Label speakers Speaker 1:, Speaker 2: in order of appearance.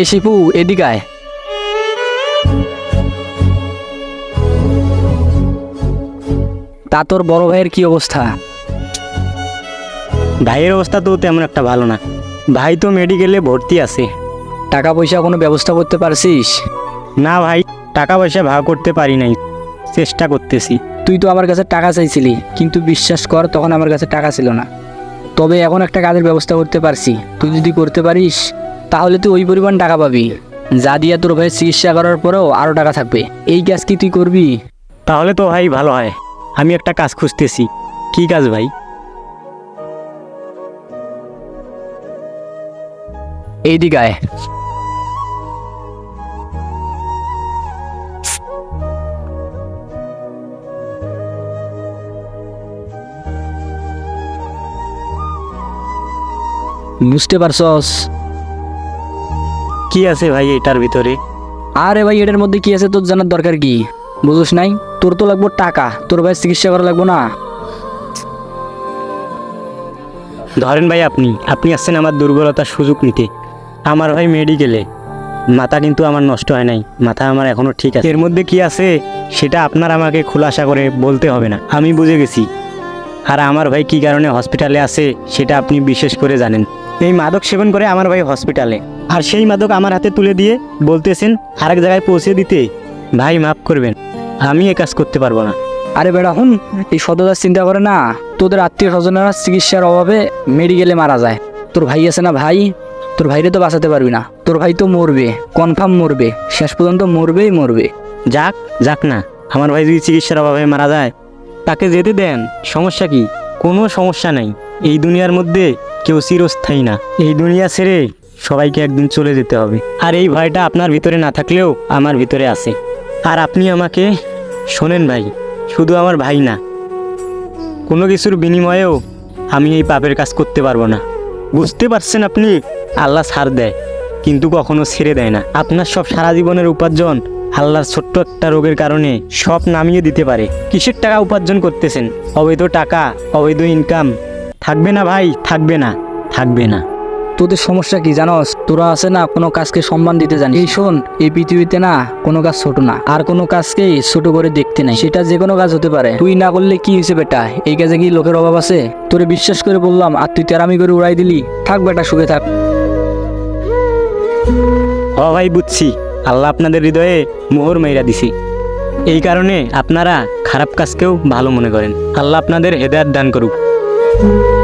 Speaker 1: এ শিপু এদিকে তা তোর বড় ভাইয়ের কি অবস্থা?
Speaker 2: ভাইয়ের অবস্থা তো তেমন একটা ভালো না। ভাই তো মেডিকেলে ভর্তি আছে।
Speaker 1: টাকা পয়সা কোনো ব্যবস্থা করতে পারছিস?
Speaker 2: না ভাই টাকা পয়সা ভাগ করতে পারি নাই। চেষ্টা করতেছি।
Speaker 1: তুই তো আমার কাছে টাকা চাইছিলি কিন্তু বিশ্বাস কর তখন আমার কাছে টাকা ছিল না। তবে এখন একটা কাজের ব্যবস্থা করতে পারছি। তুই যদি করতে পারিস তাহলে তুই ওই পরিমাণ টাকা পাবি। যা দিয়া তোর ভাইয়ের চিকিৎসা করার পরেও আরও টাকা থাকবে। এই কাজ কি তুই করবি?
Speaker 2: তাহলে তো ভাই ভালো হয়। আমি একটা কাজ খুঁজতেছি। কি কাজ ভাই?
Speaker 1: এই দিকে আয়। বুঝতে পারছস?
Speaker 2: কি আছে ভাই এটার ভিতরে?
Speaker 1: আরে ভাই এটার মধ্যে কি আছে তোর জানার দরকার কি? বুঝোস নাই? তোর তো লাগবো টাকা তোর ভাই চিকিৎসা করা লাগবো না।
Speaker 2: ধরেন ভাই আপনি আপনি আসছেন আমার দুর্বলতার সুযোগ নিতে। আমার ভাই মেডিকেলে। মাথা কিন্তু আমার নষ্ট হয় নাই মাথা আমার এখনও ঠিক আছে। এর মধ্যে কি আছে? সেটা আপনার আমাকে খোলাসা করে বলতে হবে না। আমি বুঝে গেছি। আর আমার ভাই কি কারণে হসপিটালে আছে সেটা আপনি বিশেষ করে জানেন। এই মাদক সেবন করে আমার ভাই হসপিটালে। আর সেই মাদক আমার হাতে তুলে দিয়ে বলতেছেন, আরেক জায়গায় পৌঁছে দিতে। ভাই, মাফ করবেন। আমি এ কাজ করতে পারব না।
Speaker 1: আরে বেড়া হুন এই সততার চিন্তা করে না। তোদের আত্মীয় স্বজনেরা চিকিৎসার অভাবে মেডিকেলে মারা যায়। তোর ভাই আছে না ভাই? তোর ভাইরে তো বাঁচাতে পারবি না। তোর ভাই তো মরবে কনফার্ম মরবে। শেষ পর্যন্ত মরবেই মরবে।
Speaker 2: যাক যাক না। আমার ভাই যদি চিকিৎসার অভাবে মারা যায়, তাকে যেতে দেন। সমস্যা কি? কোনো সমস্যা নাই। এই দুনিয়ার মধ্যে কেউ চিরস্থায়ী না। এই দুনিয়া ছেড়ে সবাইকে একদিন চলে যেতে হবে। আর এই ভয়টা আপনার ভিতরে না থাকলেও আমার ভিতরে আছে। আর আপনি আমাকে শোনেন ভাই, শুধু আমার ভাই না। কোনো কিছুর বিনিময়েও আমি এই পাপের কাজ করতে পারব না। বুঝতে পারছেন আপনি? আল্লাহ ছাড় দেয়, কিন্তু কখনো ছেড়ে দেয় না। আপনার সব সারা জীবনের উপার্জন আল্লাহর ছোট্ট একটা রোগের কারণে সব নামিয়ে দিতে পারে। কিসের টাকা উপার্জন করতেছেন? অবৈধ টাকা, অবৈধ ইনকাম থাকবে না ভাই থাকবে না থাকবে না।
Speaker 1: তোদের সমস্যা কি জানোস? তোরা আছে না কোনো কাজকে সম্মান দিতে জানি এই শোন এই পৃথিবীতে না কোনো কাজ ছোট না আর কোনো কাজকেই ছোট করে দেখতে নাই। সেটা যে কোনো কাজ হতে পারে। তুই না করলে কি হয়েছে বেটা? এই কাজে কি লোকের অভাব আছে? তোরে বিশ্বাস করে বললাম আর তুই তেরামি করে উড়াই দিলি। থাক বেটা সুখে থাক।
Speaker 2: হ ভাই বুঝছি। আল্লাহ আপনাদের হৃদয়ে মোহর মেয়েরা দিছি। এই কারণে আপনারা খারাপ কাজকেও ভালো মনে করেন। আল্লাহ আপনাদের হেদায়ত দান করুক। thank you